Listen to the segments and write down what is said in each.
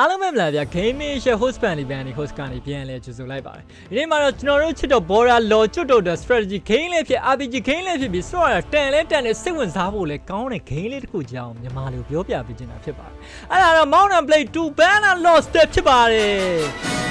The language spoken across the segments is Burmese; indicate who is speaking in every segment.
Speaker 1: အားလုံးပဲမလားဗျာ gaming ရှယ် host ban လေးပြန်နေ host ကနေပြန်လဲကြိုဆိုလိုက်ပါတယ်ဒီနေ့မှာတော့ကျွန်တော်တို့ချစ်တော့ border law ကျွတ်တော့တဲ့ strategy game လေးဖြစ် RPG game လေးဖြစ်ပြီးဆိုတော့တန်လဲတန်လဲစိတ်ဝင်စားဖို့လဲကောင်းတဲ့ game လေးတစ်ခုကြောင်းမြန်မာလိုပြောပြပေးချင်တာဖြစ်ပါတယ်အဲ့ဒါတော့ Mount and Blade 2 Banner Lost ဖြစ်ပါတယ်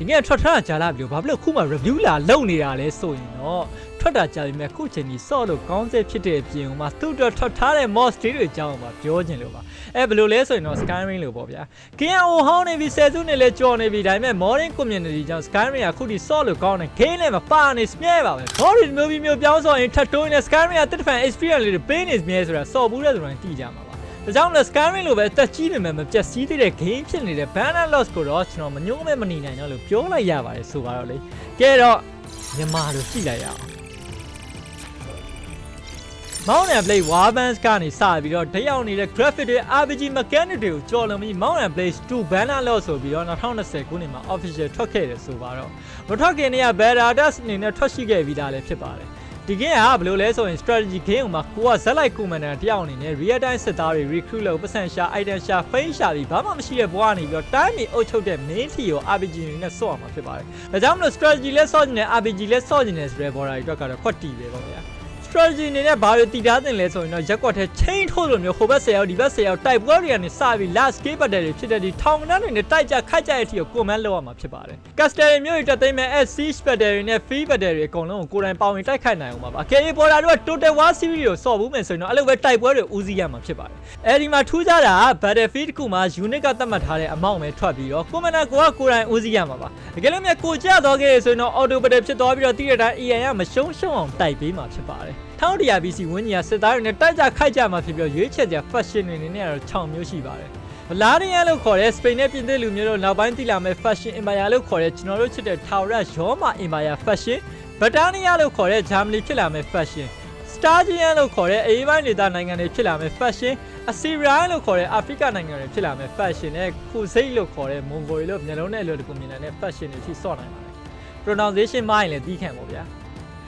Speaker 1: ဒီနေ့ထွက်ထားတာကြားလာပြီလို့ဘာဖြစ်လို့ခုမှ review လာလုပ်နေတာလဲဆိုရင်တော့ထွက်တာကြားပြီမဲ့ခုချိန်ကြီးဆော့လို့ကောင်းစေဖြစ်တဲ့အပြင်မှာသူ့အတွက်ထွက်ထားတဲ့ mod တွေအကြောင်းပါပြောချင်လို့ပါအဲဘယ်လိုလဲဆိုရင်တော့ Skyrim လို့ပေါ့ဗျာ KNO ဟောင်းနေပြီဆယ်စုနှစ်လဲကြော်နေပြီဒါပေမဲ့ modern community ကြောင့် Skyrim ကခုထိဆော့လို့ကောင်းတယ် game လည်းမပါနေစမြဲပါပဲ modern movie မျိုးပြောင်းဆော့ရင်ထပ်တိုးနေ Skyrim ကတစ်ဖန် experience လေးတွေပေးနေစမြဲဆိုတာဆော့ဘူးတဲ့ဆိုရင်သိကြမှာပါ ဒါကြောင့်လဲ Skyrim လိုပဲတက်ကြီးနေမယ်မပြတ်စည်းသေးတဲ့ game ဖြစ်နေတဲ့ Banner Lost ကိုတော့ကျွန်တော်မညှိုးမဲမနေနိုင်တော့လို့ပြောလိုက်ရပါတယ်ဆိုပါတော့လေကဲတော့မြန်မာလိုကြည့်လိုက်ရအောင် Mount and Blade Warbands ကနေစပြီးတော့တက်ရောက်နေတဲ့ graphic တွေ RPG mechanic တွေကိုကြော်လွန်ပြီး Mount and Blade 2 banner လို့ဆိုပြီးတော့2020ခုနှစ်မှာ official ထွက်ခဲ့တယ်ဆိုပါတော့မထွက်ခင်တည်းက beta test အနေနဲ့ထွက်ရှိခဲ့ပြီးသားလည်းဖြစ်ပါတယ် ဒီ game ကဘယ်လိုလဲဆိုရင် strategy game မှာကိုကဇက်လိုက် commander တယောက်အနေနဲ့ real time စစ်သားတွေ recruit လုပ်ပတ်စံရှာ item ရှာ fame ရှာပြီးဘာမှမရှိတဲ့ဘဝကနေပြီးတော့ time မီအုပ်ချုပ်တဲ့ main ထီကို RPG တွေနဲ့ဆော့ရမှာဖြစ်ပါတယ်ဒါကြောင့်မလို့ strategy လဲဆော့နေတယ် RPG လဲဆော့နေတယ်ဆိုတဲ့ border တွေအတွက်ကတော့ခွက်တီပဲပေါ့ဗျာ strategy အနေနဲ့ဘာလို့တည်ထားတင်လဲဆိုရင်တော့ရက်ကွက်ထဲ chain ထိုးလို့မျိုးဟိုဘက်10ရောက်ဒီဘက်10ရောက်တိုက်ပွဲတွေကနေစပြီး last game battle တွေဖြစ်တဲ့ဒီထောင်ကနန်းတွေနဲ့တိုက်ကြခိုက်ကြတဲ့အထိကို command လုပ်ရမှာဖြစ်ပါတယ် caster တွေမျိုးတွေတက်သိမ်းမဲ့ siege battle တွေနဲ့ free battle တွေအကုန်လုံးကိုကိုယ်တိုင်ပေါဝင်တိုက်ခိုက်နိုင်အောင်ပါပါ KA border တို့က total war series ကိုစော့ဘူးမယ်ဆိုရင်တော့အဲ့လိုပဲတိုက်ပွဲတွေဦးစီးရမှာဖြစ်ပါတယ်အဲဒီမှာထူးခြားတာက battlefield တစ်ခုမှာ unit ကသတ်မှတ်ထားတဲ့အမောင့်ပဲထွက်ပြီးတော့ commander ကိုကကိုယ်တိုင်ဦးစီးရမှာပါတကယ်လို့မြကိုကြတော့ခဲ့ဆိုရင်တော့ auto battle ဖြစ်သွားပြီးတော့တိရတိုင်း EN ကမရှုံးရှုံးအောင်တိုက်ပေးမှာဖြစ်ပါတယ်1100 BC ဝင်းကြီးကစစ်သားတွေနဲ့တိုက်ကြခိုက်ကြမှာဖြစ်ပြီးရွေးချယ်ကြ fashion တွေနေနဲ့တော့6မျိုးရှိပါတယ်။ဗလာဒီယာလို့ခေါ်တဲ့စပိန်နဲ့ပြင်သစ်လူမျိုးတို့နောက်ပိုင်းတည်လာမဲ့ fashion empire လို့ခေါ်တဲ့ကျွန်တော်တို့ချစ်တဲ့ Taurus ရောမ empire fashion ဗတာနီယာလို့ခေါ်တဲ့ Germany ဖြစ်လာမဲ့ fashion Stargian လို့ခေါ်တဲ့အေးပိုင်းဒေသနိုင်ငံတွေဖြစ်လာမဲ့ fashion Assyria လို့ခေါ်တဲ့အာဖရိကနိုင်ငံတွေဖြစ်လာမဲ့ fashion နဲ့ခုစိတ်လို့ခေါ်တဲ့ Mongol လို့မျိုးလုံးနဲ့အလွယ်တကူမြင်နိုင်တဲ့ fashion တွေထိစော့နိုင်ပါတယ်။ pronunciation မိုင်းလည်းသိခံပေါ့ဗျာ။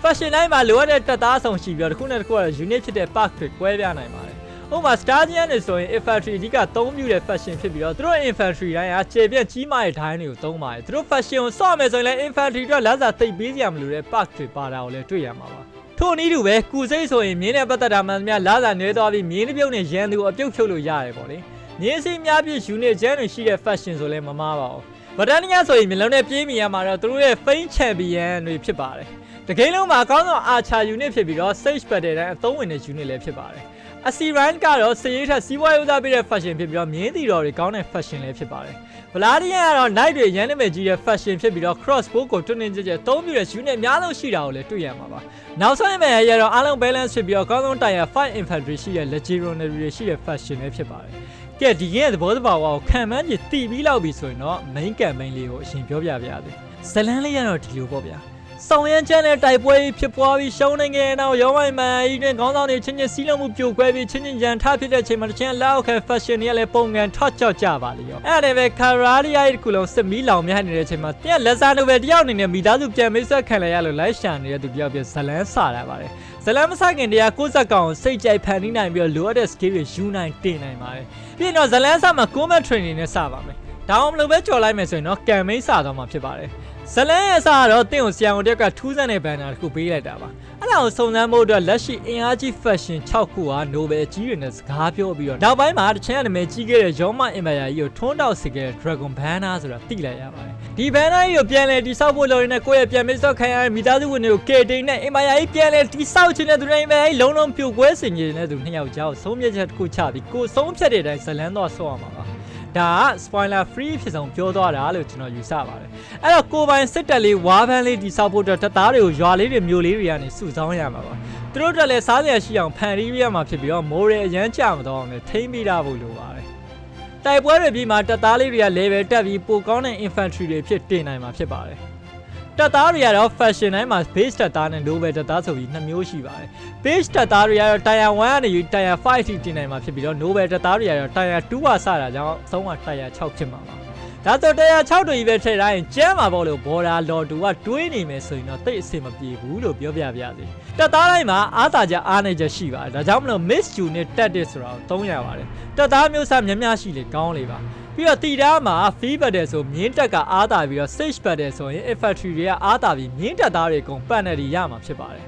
Speaker 1: fashion တိုင်းမှာလိုအပ်တဲ့တက်သားဆောင်ရှိပြီးတော့တစ်ခုနဲ့တစ်ခုကတော့ unit ဖြစ်တဲ့ park တွေကွဲပြားနိုင်ပါတယ်။ဥပမာ Stargian တွေဆိုရင် infantry အဓိကသုံးပြုတဲ့ fashion ဖြစ်ပြီးတော့သူတို့ infantry တိုင်းကခြေပြက်ကြီးမားတဲ့ဒိုင်းတွေကိုသုံးပါတယ်။သူတို့ fashion ကိုစော့မယ်ဆိုရင်လည်း infantry တို့လက်စားသိပ်ပေးစရာမလိုတဲ့ park တွေပါတာကိုလည်းတွေ့ရမှာပါ။ထို့နည်းတူပဲကုစိတ်ဆိုရင်မြင်းနဲ့ပတ်သက်တာမှန်သမျှလာစာနေသွားပြီးမြင်းတစ်ပြုတ်နဲ့ရန်သူကိုအပြုတ်ဖြုတ်လို့ရတယ်ပေါ့လေ။မြင်းစီများပြည့် unit ကျန်းတွေရှိတဲ့ fashion ဆိုလည်းမမားပါဘူး။ဗဒန်နီယာဆိုရင်မျိုးလုံးနဲ့ပြေးမိရမှာတော့သူတို့ရဲ့ faint champion တွေဖြစ်ပါတယ်။ တကယ်လို့မှာအကောင်းဆုံး archer unit ဖြစ်ပြီးတော့ sage battle တိုင်းအသုံးဝင်တဲ့ unit လည်းဖြစ်ပါတယ်။ Assyrian ကတော့စရေးထက်စီးပွားရေးဥစားပေးတဲ့ fashion ဖြစ်ပြီးတော့မြင်းတီတော်တွေကောင်းတဲ့ fashion လည်းဖြစ်ပါတယ်။ Valadian ကတော့ knight တွေရန်နာမည်ကြီးတဲ့ fashion ဖြစ်ပြီးတော့ crossbow ကိုတွန်းတင်ကြကြသုံးပြတဲ့ unit အများဆုံးရှိတာကိုလည်းတွေ့ရမှာပါ။နောက်ဆုံးမဲ့ရတော့အားလုံး balance ဖြစ်ပြီးတော့အကောင်းဆုံး tier 5 infantry ရှိတဲ့ legionary တွေရှိတဲ့ fashion လည်းဖြစ်ပါတယ်။ကဲဒီကနေ့သဘောတဘာဝကိုခံမှန်းကြည့်တည်ပြီးလောက်ပြီဆိုရင်တော့ main campaign လေးကိုအရင်ပြောပြပါရစေ။ဇလန်းလေးရတော့ဒီလိုပေါ့ဗျာ။ ဆောင်ရမ်းချမ်းတဲ့တိုက်ပွဲဖြစ်ပွားပြီးရှုံးနေခဲ့တဲ့နောက်ရောမိုင်မန်ဤတွင်ခေါင်းဆောင်တွေချင်းချင်းစီးလုံးမှုပြိုကွဲပြီးချင်းချင်းရန်ထဖြစ်တဲ့ချိန်မှာတချင်းလက်အောက်ခံ fashion တွေကလည်းပုံကန်ထော့ချော့ကြပါလေရောအဲ့ဒါပဲကာရာလီယာရဲ့ခုလုံးစစ်မီးလောင်များနေတဲ့ချိန်မှာတက်လက်စားနိုဘယ်တယောက်အနေနဲ့မိသားစုပြန်မိတ်ဆက်ခံလိုက်ရလို့လိုက်ရှာနေတဲ့သူတယောက်ပြဇလန်းစတာပါတယ်ဇလန်မဆိုင်ခင်တရား60ကောင်စိတ်ကြိုက်ဖန်တီးနိုင်ပြီးတော့လိုအပ်တဲ့ skill တွေယူနိုင်တင်နိုင်ပါတယ်ပြီးရင်တော့ဇလန်ဆမှာ combat training နဲ့စပါမယ်ဒါအောင်မလို့ပဲကြော်လိုက်မယ်ဆိုရင်တော့ campaign စတော့မှာဖြစ်ပါတယ် ဇလန်ရဲ့အစားကတော့တင့်ကိုဆီယံကိုတက်ကထူးဆန်းတဲ့ဘန်နာတစ်ခုပေးလိုက်တာပါအဲ့ဒါကိုစုံစမ်းဖို့အတွက်လက်ရှိအင်အားကြီး fashion 6ခုဟာ Nobel ကြီးတွေနဲ့စကားပြောပြီးတော့နောက်ပိုင်းမှာတချင်အနမဲကြီးခဲ့တဲ့ Yoma Empire ကြီးကိုထွန်းတောက်စေခဲ့တဲ့ Dragon Banner ဆိုတာသိလိုက်ရပါတယ်ဒီ Banner ကြီးကိုပြန်လဲတိဆောက်ဖို့လိုရင်းနဲ့ကိုယ့်ရဲ့ပြန်မစ်ဆော့ခံရတဲ့မိသားစုဝင်တွေကိုကေတိန်နဲ့ Empire ကြီးပြန်လဲတိဆောက်ခြင်းနဲ့သူတွေ Empire ကြီးလုံးလုံးပြိုကွဲစင်နေတဲ့သူနှစ်ယောက်ကြောက်ဆုံးဖြတ်ချက်တစ်ခုချပြီးကိုဆုံးဖြတ်တဲ့အတိုင်းဇလန်တော့ဆော့ရမှာပါ ဒါက spoiler free ဖြစ်ဆုံးပြောသွားတာလို့ကျွန်တော်ယူဆပါတယ်အဲ့တော့ကိုပိုင်စစ်တက်လေးဝါးပန်းလေးတိဆောက်ဖို့အတွက်တပ်သားတွေကိုရွာလေးတွေမျိုးလေးတွေကနေစုဆောင်းရမှာပါသူတို့တက်လည်းစားစရာရှိအောင်ဖန်တီးရမှာဖြစ်ပြီးတော့မိုးရဲအရန်ကြမတော့အောင်လည်းထိမ့်ပေးတာဖို့လိုပါတယ်တိုက်ပွဲတွေပြီးမှတပ်သားလေးတွေက level တက်ပြီးပိုကောင်းတဲ့ infantry တွေဖြစ်တင်နိုင်မှာဖြစ်ပါတယ် တပ်သားတွေကတော့ fashion တိုင်းမှာ base တပ်သားနဲ့ novel တပ်သားဆိုပြီးနှစ်မျိုးရှိပါတယ် base တပ်သားတွေကတော့ tier 1ကနေ tier 5ထိတင်နိုင်မှာဖြစ်ပြီးတော့ novel တပ်သားတွေကတော့ tier 2ကစတာကြောင့်အဆုံးက tier 6ဖြစ်မှာပါ ဒါဆိုတရား6တူကြီးပဲထည့်တိုင်းကျမ်းမှာပေါ့လို့ဘော်ဒါလော်တူကတွေးနေမယ်ဆိုရင်တော့တိတ်အဆင်မပြေဘူးလို့ပြောပြပါရစေတက်သားတိုင်းမှာအားသာချက်အားနေချက်ရှိပါတယ်ဒါကြောင့်မလို့ Miss Ju နဲ့တက်တဲ့ဆိုတာကိုသုံးရပါတယ်တက်သားမျိုးစားများများရှိလေကောင်းလေပါပြီးတော့တီတားမှာ feedback တယ်ဆိုမြင်းတက်ကအားတာပြီးတော့ stage ပတ်တယ်ဆိုရင် infantry တွေကအားတာပြီးမြင်းတက်သားတွေအကုန်ပတ်နေရမှာဖြစ်ပါတယ်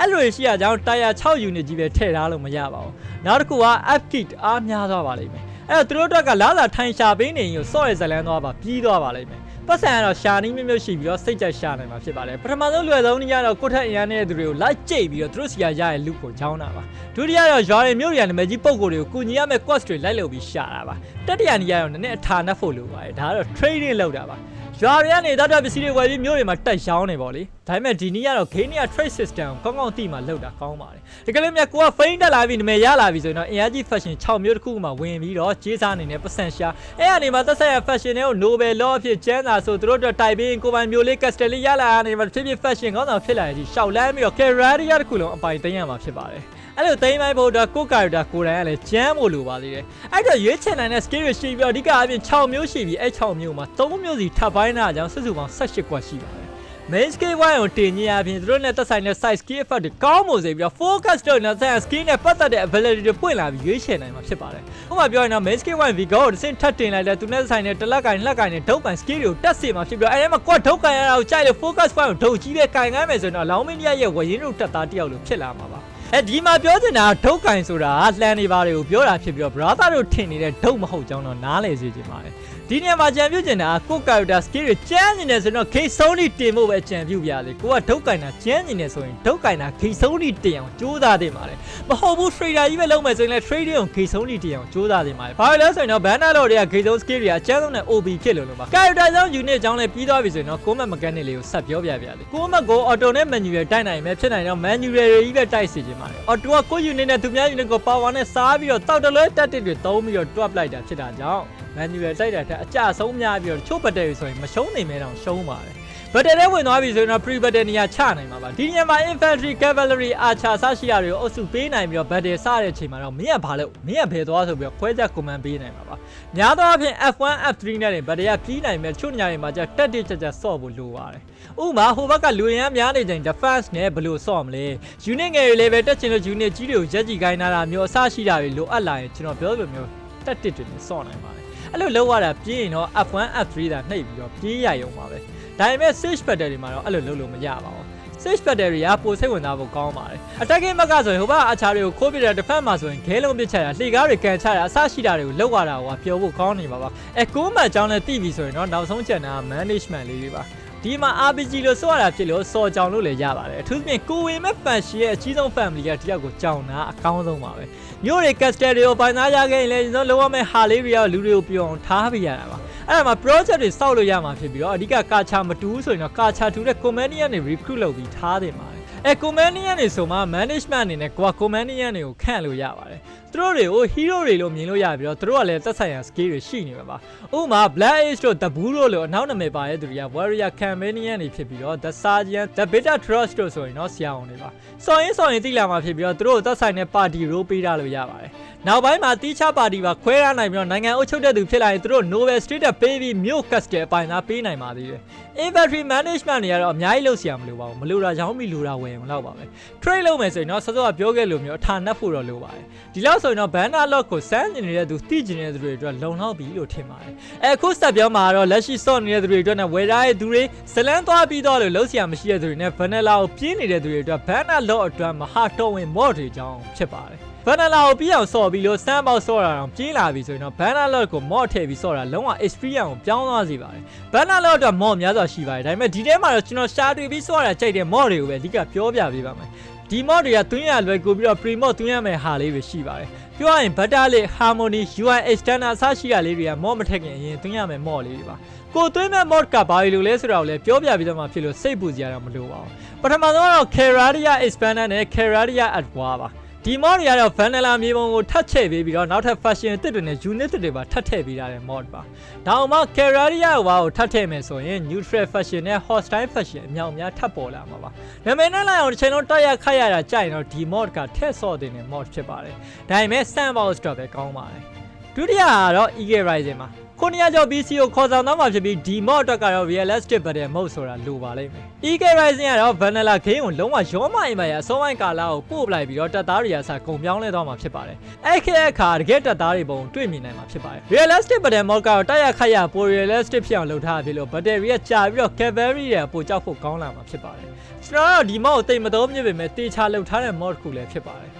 Speaker 1: အဲ့လိုရှိရကြောင်းတာယာ6 unit ကြီးပဲထည့်ထားလို့မရပါဘူးနောက်တစ်ခုက up kit အားများသွားပါလိမ့်မယ် အဲ့တော့သူတို့အတွက်ကလာလာထိုင်ရှာပေးနေရင်ကိုစော့ရဇလန်းသွားပါပြီးသွားပါလိမ့်မယ်ပတ်စံကတော့ရှာနီးမျိုးမျိုးရှိပြီးတော့စိတ်ကြိုက်ရှာနိုင်မှာဖြစ်ပါတယ်ပထမဆုံးလွယ်ဆုံးနည်းကတော့ကိုထက်အရန်နေတဲ့သူတွေကိုလိုက်ကြိတ်ပြီးတော့သူတို့စီကရရဲ့လူကိုကြောင်းတာပါဒုတိယတော့ရွာတွေမြို့တွေကနာမည်ကြီးပုံကိုယ်တွေကိုကုညီရမယ့် quest တွေလိုက်လုပ်ပြီးရှာတာပါတတိယနည်းကတော့နည်းနည်းအထာနှက်ဖို့လိုပါတယ်ဒါကတော့ trading လုပ်တာပါ ရွာတွေကနေတတ်တပစ္စည်းတွေဝယ်ပြီးမြို့တွေမှာတက်ရောင်းနေပေါ့လေဒါပေမဲ့ဒီနေ့ကတော့ game က trade system ကိုကောင်းကောင်းသိမှလောက်တာကောင်းပါတယ်ဒီကလေးမြတ်ကိုက faint တက်လာပြီးနာမည်ရလာပြီဆိုရင်တော့အင်အားကြီး fashion 6မျိုးတစ်ခုမှဝင်ပြီးတော့ကြေးစားအနေနဲ့ပတ်စံရှာအဲ့အနေမှာသက်ဆိုင်ရာ fashion တွေကို Nobel Law အဖြစ်ကျန်းစာဆိုသူတို့အတွက်တိုက်ပြီးကိုပိုင်မျိုးလေး castle လေးရလာအနေမှာဖြစ်ဖြစ် fashion ကောင်းဆောင်ဖြစ်လာတဲ့ဒီရှောက်လန်းပြီးတော့ career တစ်ခုလုံးအပိုင်သိမ်းရမှာဖြစ်ပါတယ် အဲ့လိုသိမ်းပိုင်းဖို့အတွက်ကိုကာရီတာကိုယ်တိုင်ကလည်းကျမ်းဖို့လိုပါသေးတယ်အဲ့တော့ရွေးချယ်နိုင်တဲ့ skill တွေရှိပြီးတော့အဓိကအပြင်6မျိုးရှိပြီးအဲ့6မျိုးမှာ3မျိုးစီထပ်ပိုင်းတာကြောင့်စုစုပေါင်း18ကွက်ရှိပါတယ် main skill ဝိုင်းကိုတင်ကြီးအပြင်သူတို့နဲ့သက်ဆိုင်တဲ့ side skill effect တွေကောင်းမှုစေပြီးတော့ focus တို့နဲ့ဆိုင် skill နဲ့ပတ်သက်တဲ့ ability တွေပွင့်လာပြီးရွေးချယ်နိုင်မှာဖြစ်ပါတယ်။ဥပမာပြောရင်တော့ main skill ဝိုင်း Vigo ကိုတစ်စင်းထပ်တင်လိုက်တဲ့သူနဲ့ဆိုင်တဲ့တလက်ကင်လက်ကင်နဲ့ဒုတ်ပန် skill တွေကိုတက်စေမှာဖြစ်ပြီးတော့အဲဒီမှာကွက်ဒုတ်ကင်ရတာကိုကြိုက်လို့ focus ဝိုင်းကိုဒုတ်ကြီးပဲကင်ငမ်းမယ်ဆိုရင်တော့လောင်းမင်းရဲ့ဝရင်တို့တက်သားတယောက်လိုဖြစ်လာမှာပါ။ အဲဒီမှာပြောချင်တာဒုတ်ကင်ဆိုတာလှန်နေပါတယ်ကိုပြောတာဖြစ်ပြီးတော့ brother တို့ထင်နေတဲ့ဒုတ်မဟုတ်ကြောင်းတော့နားလည်စေချင်ပါတယ် ဒီနေရာမှာကြံပြုတ်ကျင်တာကို character skill တွေကျန်းနေတယ်ဆိုတော့ gate ဆုံးနေတင်ဖို့ပဲကြံပြုတ်ပြလေကိုကဒုတ်ကင်တာကျန်းနေတယ်ဆိုရင်ဒုတ်ကင်တာ gate ဆုံးနေတင်အောင်ကြိုးစားတင်ပါတယ်မဟုတ်ဘူး trader ကြီးပဲလုံးမယ်ဆိုရင်လည်း trading ကို gate ဆုံးနေတင်အောင်ကြိုးစားတင်ပါတယ်ဘာလို့လဲဆိုရင်တော့ banner လော်တွေက gate ဆုံး skill တွေကအကျန်းဆုံးနဲ့ OB ဖြစ်လို့လို့ပါ character ကြောင့် unit ကြောင့်လည်းပြီးသွားပြီဆိုရင်တော့ combat mechanic လေးကိုဆက်ပြောပြပြလေ combat ကို auto နဲ့ manual တိုက်နိုင်မယ်ဖြစ်နိုင်တော့ manual တွေကြီးပဲတိုက်စီခြင်းပါတယ် auto ကကို unit နဲ့သူများ unit ကို power နဲ့စားပြီးတော့တောက်တလွဲတက်တစ်တွေသုံးပြီးတော့ drop လိုက်တာဖြစ်တာကြောင့် manual တိုက်တာတက်အကြဆုံးများပြီးတော့ချို့ဘတ်တယ်ဆိုရင်မရှုံးနိုင်မဲတော့ရှုံးပါတယ်ဘတ်တယ်ထဲဝင်သွားပြီဆိုရင်တော့ pre battle နေရာချနိုင်မှာပါဒီနေရာမှာ infantry cavalry archer စရှိရတွေကိုအုပ်စုပေးနိုင်ပြီးတော့ battle စတဲ့အချိန်မှာတော့မင်းကဘာလို့မင်းကဘယ်သွားဆိုပြီးတော့ခွဲချက် command ပေးနိုင်မှာပါများသောအားဖြင့် F1 F3 နဲ့တင် battle ကပြီးနိုင်မဲ့ချို့နေရာတွေမှာကျတက်တက်ကြကြဆော့ဖို့လိုပါတယ်ဥပမာဟိုဘက်ကလူရန်များနေချိန် defense နဲ့ဘယ်လိုဆော့မလဲ unit ငယ်တွေလည်းပဲတက်ချင်လို့ unit ကြီးတွေကိုရက်ကြီးခိုင်းတာမျိုးအစရှိတာတွေလိုအပ်လာရင်ကျွန်တော်ပြောလိုမျိုးတက်တက်တွေနဲ့ဆော့နိုင်ပါတယ် အဲ့လိုလောက်ရတာပြီးရင်တော့ F1 F3 တာနှိပ်ပြီးတော့ပြေးရရုံပါပဲဒါပေမဲ့ Sage Battle တွေမှာတော့အဲ့လိုလုပ်လို့မရပါဘူး Sage Battle တွေကပိုစိတ်ဝင်စားဖို့ကောင်းပါတယ် Attacking ဘက်ကဆိုရင်ဟိုဘအချာတွေကိုခိုးပြတဲ့ defense မှာဆိုရင်ခဲလုံးပစ်ချတာလှေကားတွေကန်ချတာအစရှိတာတွေကိုလောက်ရတာဟိုပြောဖို့ကောင်းနေပါပါအဲကိုမှတ်ကြောင်းလည်းတိပြီဆိုရင်တော့နောက်ဆုံးချက်နာ management လေးတွေပါ ဒီမှာ RPG လို့ဆိုရတာဖြစ်လို့စော်ကြောင်လို့လည်းရပါတယ်အထူးသဖြင့်ကိုဝေမဲ့ fan ရှိရဲ့အကြီးဆုံး family ကတယောက်ကိုကြောင်တာအကောင်းဆုံးပါပဲမြို့တွေ castle တွေကိုပိုင်သားရခဲ့ရင်လည်းကျွန်တော်လုံးဝမဲ့ဟာလေးတွေကလူတွေကိုပြောအောင်ထားပြရတာပါအဲ့ဒါမှာ project တွေစောက်လို့ရမှာဖြစ်ပြီးတော့အဓိကကာချာမတူဘူးဆိုရင်တော့ကာချာတူတဲ့ comedian တွေ recruit လုပ်ပြီးထားတယ်ပါတယ်အဲ comedian တွေဆိုမှ management အနေနဲ့ကိုက comedian တွေကိုခန့်လို့ရပါတယ် သူတို့တွေကို hero တွေလို့မြင်လို့ရပြီးတော့သူတို့ကလည်းသက်ဆိုင်ရာ skill တွေရှိနေမှာပါဥပမာ black age တို့ the blue တို့လို့အနောက်နာမည်ပါတဲ့သူတွေက warrior companion တွေဖြစ်ပြီးတော့ the sergeant the beta trust တို့ဆိုရင်တော့ဆရာအောင်တွေပါစော်ရင်စော်ရင်တိလာမှာဖြစ်ပြီးတော့သူတို့သက်ဆိုင်တဲ့ party role ပေးထားလို့ရပါတယ်နောက်ပိုင်းမှာတီးခြားပါတီပါခွဲရနိုင်ပြီးတော့နိုင်ငံအုပ်ချုပ်တဲ့သူဖြစ်လာရင်သူတို့ Nobel Street တက်ပေးပြီးမြို့ castle အပိုင်သားပေးနိုင်ပါသေးတယ် inventory management တွေကတော့အများကြီးလုပ်စရာမလိုပါဘူးမလိုတာရောင်းပြီးလိုတာဝယ်ရင်လောက်ပါပဲ trade လုပ်မယ်ဆိုရင်တော့စောစောကပြောခဲ့လို့မျိုးအထာနှက်ဖို့တော့လိုပါတယ်ဒီလောက်ဆိုရင်တော့ banner lock ကိုစမ်းကျင်နေတဲ့သူသိကျင်နေတဲ့သူတွေအတွက်လုံလောက်ပြီလို့ထင်ပါတယ်အဲအခုစက်ပြောမှာတော့လက်ရှိစော့နေတဲ့သူတွေအတွက်နဲ့ဝယ်ထားတဲ့သူတွေဇလန်းသွားပြီးတော့လို့လုံးစရာမရှိတဲ့သူတွေနဲ့ vanilla ကိုပြင်းနေတဲ့သူတွေအတွက် banner lock အတွက်မဟာတော်ဝင် mod တွေကြောင်းဖြစ်ပါတယ်ဘန်နာလာကိုပြီးအောင်ဆော့ပြီးလို့စမ်းပေါက်ဆော့တာတော့ပြင်းလာပြီဆိုရင်တော့ဘန်နာလော့ကိုမော့ထည့်ပြီးဆော့တာလုံးဝ experience ကိုပြောင်းသွားစေပါတယ်ဘန်နာလော့အတွက်မော့များစွာရှိပါတယ်ဒါပေမဲ့ဒီထဲမှာတော့ကျွန်တော်ရှာတွေ့ပြီးဆော့တာကြိုက်တဲ့မော့တွေကိုပဲအဓိကပြောပြပေးပါမယ် ဒီ mod တွေကသွင်းရလွယ်ကူပြီးတော့ pre mod သွင်းရမယ့်ဟာလေးတွေရှိပါတယ်ပြောရရင် butter လေး harmony UI external အစရှိတာလေးတွေက mod မထက်ခင်အရင်သွင်းရမယ့် mod လေးတွေပါကိုသွင်းမဲ့ mod ကဘာလို့လဲဆိုတာကိုလည်းပြောပြပြီးတော့မှဖြစ်လို့စိတ်ပူစရာတော့မလိုပါဘူးပထမဆုံးကတော့ Keraria expander နဲ့ Keraria adwa ပါ ဒီ mod တွေကတော့ vanilla မြေပုံကိုထပ်ချဲ့ပေးပြီးတော့နောက်ထပ် fashion အသစ်တွေနဲ့ unit တွေပါထပ်ထည့်ပေးထားတဲ့ mod ပါ။ဒါအောင်မှ Carraria ဝါကိုထပ်ထည့်မယ်ဆိုရင် neutral fashion နဲ့ hostile fashion အမြောက်အများထပ်ပေါ်လာမှာပါ။နာမည်နဲ့လိုက်အောင်တစ်ချိန်လုံးတိုက်ရခတ်ရတာကြိုက်ရင်တော့ဒီ mod ကထည့်ဆော့တဲ့ mod ဖြစ်ပါတယ်။ဒါပေမဲ့ sandbox တော့ပဲကောင်းပါတယ်။ဒုတိယကတော့ Eagle Rising ပါ။ 900ကျော် BC ကိုခေါ်ဆောင်သွားမှာဖြစ်ပြီးဒီ mod အတွက်ကတော့ realistic battle mode ဆိုတာလိုပါလိမ့်မယ် EK Rising ကတော့ vanilla game ကိုလုံးဝရောမအိမ်ပါရအစောပိုင်းကာလကိုပို့ပလိုက်ပြီးတော့တပ်သားတွေကစကုန်ပြောင်းလဲသွားမှာဖြစ်ပါတယ်အဲ့ခက်အခါတကယ်တပ်သားတွေပုံတွေ့မြင်နိုင်မှာဖြစ်ပါတယ် realistic battle mode ကတော့တိုက်ရခတ်ရပို realistic ဖြစ်အောင်လုပ်ထားဖြစ်လို့ battery ကကြာပြီးတော့ cavalry တွေပိုကြောက်ဖို့ကောင်းလာမှာဖြစ်ပါတယ်ကျွန်တော်တို့ဒီ mod ကိုတိတ်မသုံးမြင်ပေမဲ့တေချာလုပ်ထားတဲ့ mod တစ်ခုလည်းဖြစ်ပါတယ်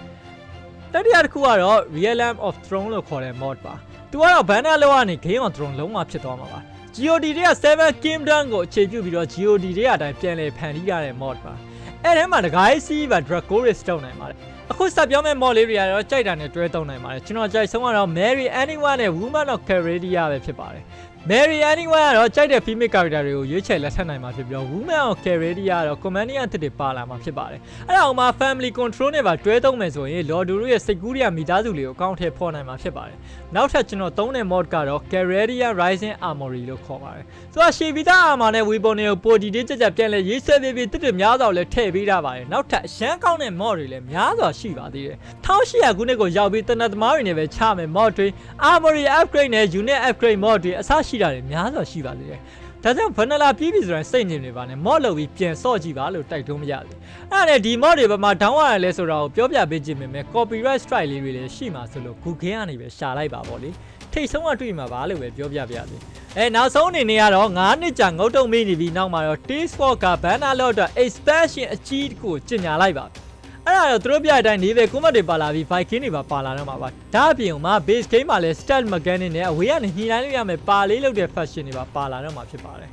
Speaker 1: တတိယတစ်ခုကတော့ Realm of Throne လို့ခေါ်တဲ့ mod ပါ။ သူကတော့ banner လောက်ကနေ Game of Throne လုံးဝဖြစ်သွားမှာပါ။ GOD တွေက7 Kingdom ကိုအခြေပြုပြီးတော့ GOD တွေကအတိုင်းပြန်လည်ဖန်တီးရတဲ့ mod ပါ။အဲ့ထဲမှာတကိုင်းစီးပါ Dracoris တုံနိုင်ပါတယ်။အခုစပြောမဲ့ mod လေးတွေကတော့ကြိုက်တာနဲ့တွဲတုံနိုင်ပါတယ်။ကျွန်တော်ကြိုက်ဆုံးကတော့ Mary Anyone နဲ့ Woman of Caradia ပဲဖြစ်ပါတယ်။ Mary Anyone ကတော့ကြိုက်တဲ့ female character တွေကိုရွေးချယ်လက်ထပ်နိုင်မှာဖြစ်ပြီးတော့ Woman of Caradia ကတော့ Commanding အသစ်တွေပါလာမှာဖြစ်ပါတယ်။အဲ့ဒါအောင်မှာ Family Control နဲ့ပါတွဲသုံးမယ်ဆိုရင် Lord Duru ရဲ့စိတ်ကူးရမိသားစုလေးကိုအကောင့်ထဲပေါ်နိုင်မှာဖြစ်ပါတယ်။နောက်ထပ်ကျွန်တော်သုံးတဲ့ mod ကတော့ Caradia Rising Armory လို့ခေါ်ပါတယ်။သူကရှေဗီတာ armor နဲ့ weapon တွေကိုပိုဒီတေးကြကြပြန်လဲရေးဆွဲပေးပြီးတစ်တွေများစွာလည်းထည့်ပေးထားပါတယ်။နောက်ထပ်အရန်ကောင်းတဲ့ mod တွေလည်းများစွာရှိပါသေးတယ်။1800ခုနှစ်ကိုရောက်ပြီးတနတ်သမားတွေနဲ့ပဲချမယ် mod တွေ armory upgrade နဲ့ unit upgrade mod တွေအစရှိတာတွေများစွာရှိပါသေးတယ်။ဒါကြောင့် vanilla ပြီးပြီဆိုရင်စိတ်ညစ်နေပါနဲ့ mod လုပ်ပြီးပြန်ဆော့ကြည့်ပါလို့တိုက်တွန်းမရဘူး။အဲ့ဒါနဲ့ဒီ mod တွေဘာမှ down ရတယ်လဲဆိုတာကိုပြောပြပေးခြင်းပဲ copyright strike လေးတွေလည်းရှိမှာဆိုလို့ Google ကနေပဲရှာလိုက်ပါပေါ့လေ။ထိတ်ဆုံးကတွေ့မှာပါလို့ပဲပြောပြပြစေ။အဲနောက်ဆုံးအနေနဲ့ကတော့9နှစ်ကြာငုတ်တုံမိနေပြီးနောက်မှာတော့ T-Sport က banner လောက်တော့ expansion အကြီးတစ်ခုကိုကျင်ညာလိုက်ပါ အဲ့ဒါတော့သူတို့ပြတဲ့အတိုင်းနေပဲကွန်မတ်တွေပါလာပြီး Viking တွေပါပါလာတော့မှာပါဒါအပြင်မှာ base game မှာလည်း stat mechanic နဲ့အဝေးကနေညှိနှိုင်းလို့ရမယ်ပါလေးလုပ်တဲ့ fashion တွေပါပါလာတော့မှာဖြစ်ပါတယ်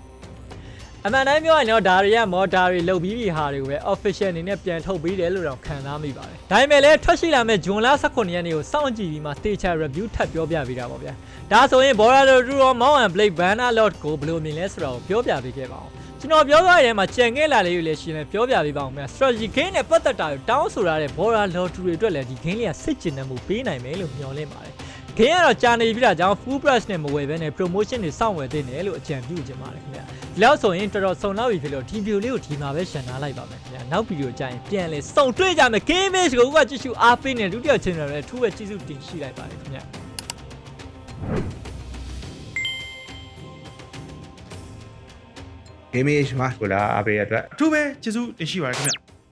Speaker 1: အမှန်တိုင်းပြောရင်တော့ဒါတွေက modder တွေလုပ်ပြီးပြီဟာတွေကိုပဲ official အနေနဲ့ပြန်ထုတ်ပေးတယ်လို့တော့ခံစားမိပါတယ်ဒါပေမဲ့လည်းထွက်ရှိလာမဲ့ဂျွန်လ18ရက်နေ့ကိုစောင့်ကြည့်ပြီးမှ stage review ထပ်ပြောပြပေးတာပေါ့ဗျာဒါဆိုရင် Borderlands 2ရော Mount and Blade Banner Lord ကိုဘယ်လိုမြင်လဲဆိုတာကိုပြောပြပေးခဲ့ပါအောင် ကျွန်တော်ပြောသွားတဲ့မှာကြံခဲ့လာလေးတွေလည်းရှင်လည်းပြောပြပေးပါအောင်ဗျာ strategy game နဲ့ပတ်သက်တာကိုတောင်းဆိုရတဲ့ Border Lord 2တွေအတွက်လည်းဒီ game လေးကစိတ်ကျဉ်နေမှုပေးနိုင်မယ်လို့မျှော်လင့်ပါတယ်ဂိမ်းကတော့ကြာနေပြီတာကြောင့် full price နဲ့မဝယ်ဘဲနဲ့ promotion တွေစောင့်ဝယ်သင့်တယ်လို့အကြံပြုချင်ပါတယ်ခင်ဗျာဒီလောက်ဆိုရင်တော်တော်စုံလောက်ပြီဖြစ်လို့ဒီ video လေးကိုဒီမှာပဲရှင်းထားလိုက်ပါမယ်ခင်ဗျာနောက် video ကြရင်ပြန်လဲစုံတွေ့ကြမယ် game base ကိုကကြည့်ရှုအားပေးနေဒုတိယ channel လည်းအထူးပဲကျေးဇူးတင်ရှိလိုက်ပါတယ်ခင်ဗျာ
Speaker 2: gaming age မှာကိုလာအားပေးရတဲ့အတွက်
Speaker 3: အထူးပဲကျေးဇူးတင်ရှိပါတယ်ခင်ဗျ